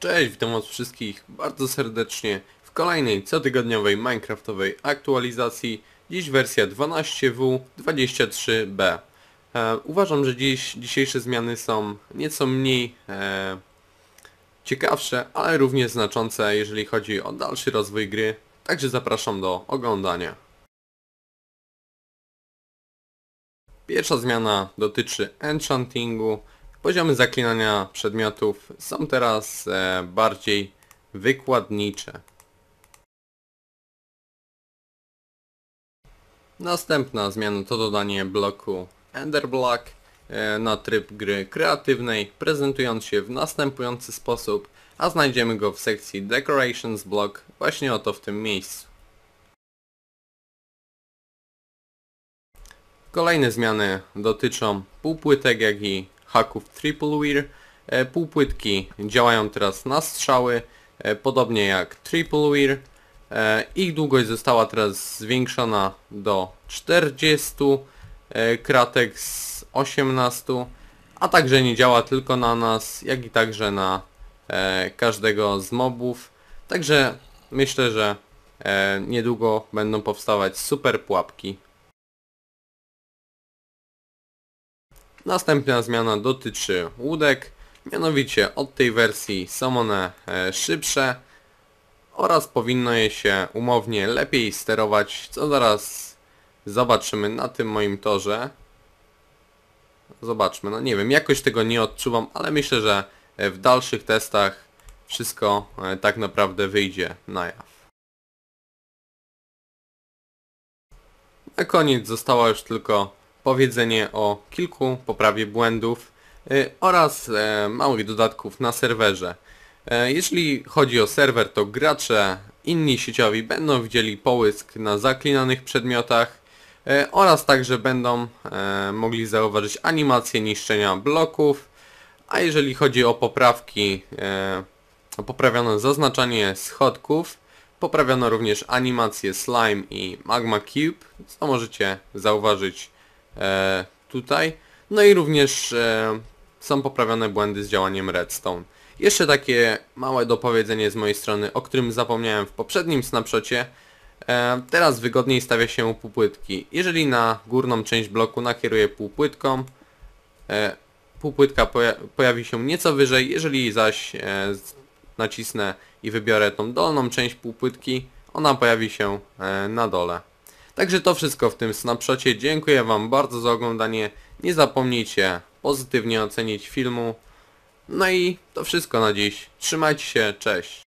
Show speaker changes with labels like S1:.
S1: Cześć, witam was wszystkich bardzo serdecznie w kolejnej cotygodniowej Minecraftowej aktualizacji. Dziś wersja 12W23B. E, uważam, że dziś, dzisiejsze zmiany są nieco mniej e, ciekawsze, ale równie znaczące, jeżeli chodzi o dalszy rozwój gry. Także zapraszam do oglądania. Pierwsza zmiana dotyczy enchantingu. Poziomy zaklinania przedmiotów są teraz e, bardziej wykładnicze. Następna zmiana to dodanie bloku Enderblock e, na tryb gry kreatywnej, prezentując się w następujący sposób, a znajdziemy go w sekcji Decorations Block właśnie oto w tym miejscu. Kolejne zmiany dotyczą półpłytek, jak i haków Triple Wear. E, Półpłytki działają teraz na strzały, e, podobnie jak Triple Wear. E, Ich długość została teraz zwiększona do 40 e, kratek z 18, a także nie działa tylko na nas, jak i także na każdego z mobów. Także myślę, że niedługo będą powstawać super pułapki. Następna zmiana dotyczy łódek, mianowicie od tej wersji są one e, szybsze oraz powinno je się umownie lepiej sterować, co zaraz zobaczymy na tym moim torze. Zobaczmy, no nie wiem, jakoś tego nie odczuwam, ale myślę, że e, w dalszych testach wszystko e, tak naprawdę wyjdzie na jaw. Na koniec została już tylko powiedzenie o kilku poprawie błędów y, oraz e, małych dodatków na serwerze. E, Jeśli chodzi o serwer, to gracze inni sieciowi będą widzieli połysk na zaklinanych przedmiotach e, oraz także będą mogli zauważyć animację niszczenia bloków, a jeżeli chodzi o poprawki, poprawiono zaznaczanie schodków, poprawiono również animację slime i magma cube, co możecie zauważyć tutaj. No i również e, są poprawione błędy z działaniem redstone. Jeszcze takie małe dopowiedzenie z mojej strony, o którym zapomniałem w poprzednim snapshocie. E, teraz wygodniej stawia się półpłytki. Jeżeli na górną część bloku nakieruję półpłytką, e, półpłytka poja- pojawi się nieco wyżej, jeżeli zaś e, nacisnę i wybiorę tą dolną część półpłytki, ona pojawi się e, na dole. Także to wszystko w tym snapshocie. Dziękuję Wam bardzo za oglądanie. Nie zapomnijcie pozytywnie ocenić filmu. No i to wszystko na dziś. Trzymajcie się, cześć.